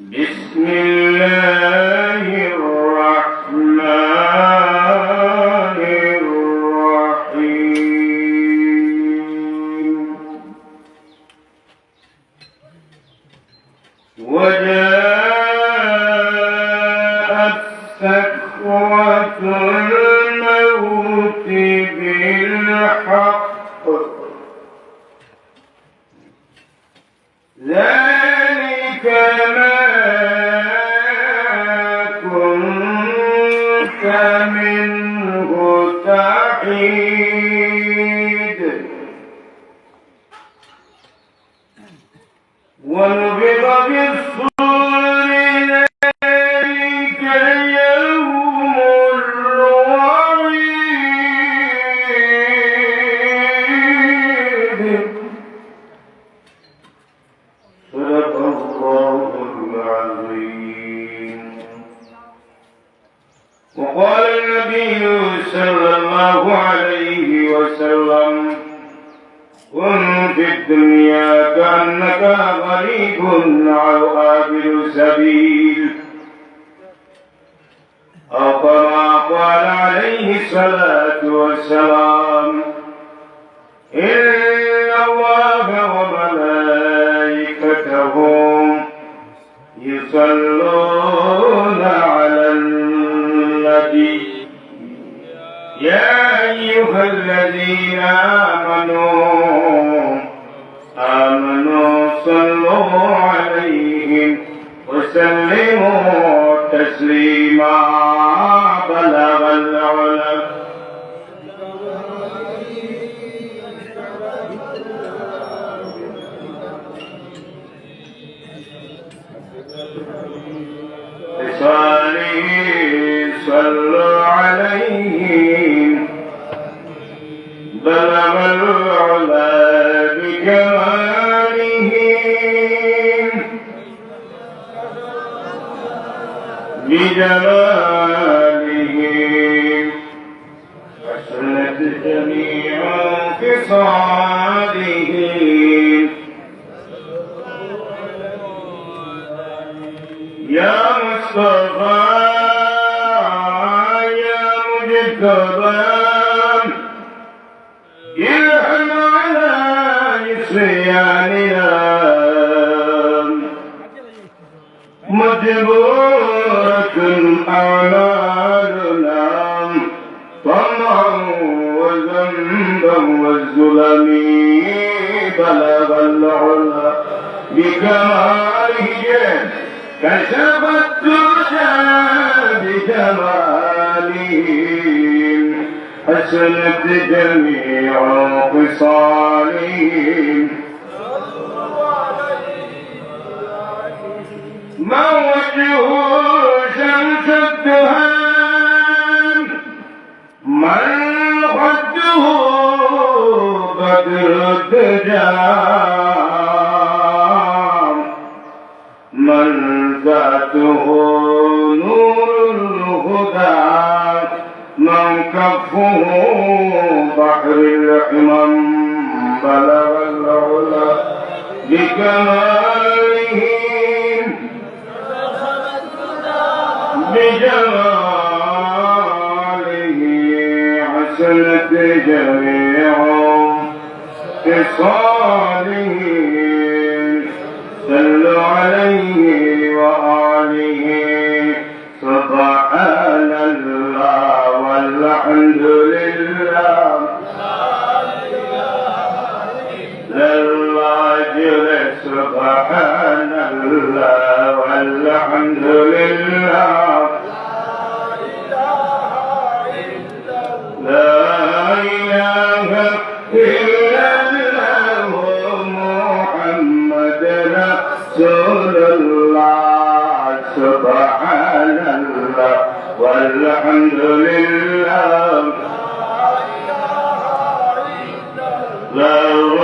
بسم الله الرحمن الرحيم. وجاءت سكرة الموت بالحق ذلك ما كنت منه بالصور ذلك يوم الدنيا كأنك غريب أو آبل سبيل. أو كما قال عليه الصلاة والسلام إن الله وملائكته يصلون على النبي. يا أيها الذين آمنوا آمنوا صلوا عليه وسلموا تسليما. بلغ العلم صالح صلوا عليه بلغ العلا. بجلاله حسنت جميع خصاله يا مصطفى يا مجتبى يلحم على نسياننا مجبورة أعمالنا طمعا وذنبا والظلم بلغ العلا بكماله كشف الدجى بجماله حسنت جميع خصاله ما وجهه من ذاته نور الهدى. كفه بحر الحمم بلغ العلا. بكماله للرجل سبحان الله والحمد لله لا إله إلا الله الله سبحان الله والحمد لله لا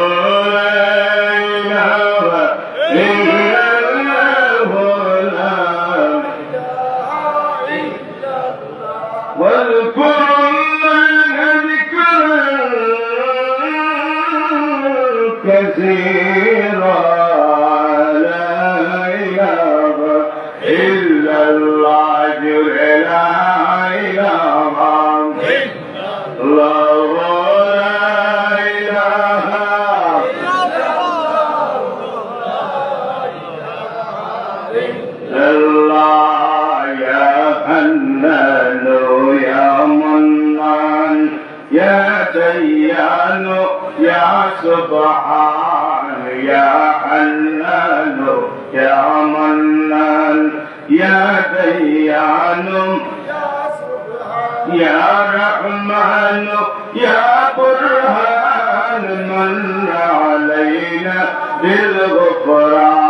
النال يا منان يا ديان يا سبحان يا حنان يا منان يا ديان يا رحمن يا برهان من علينا بالغفران.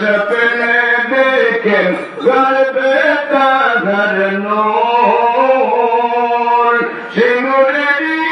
सपने देखे घर बेटा घर नूर सिंगुरी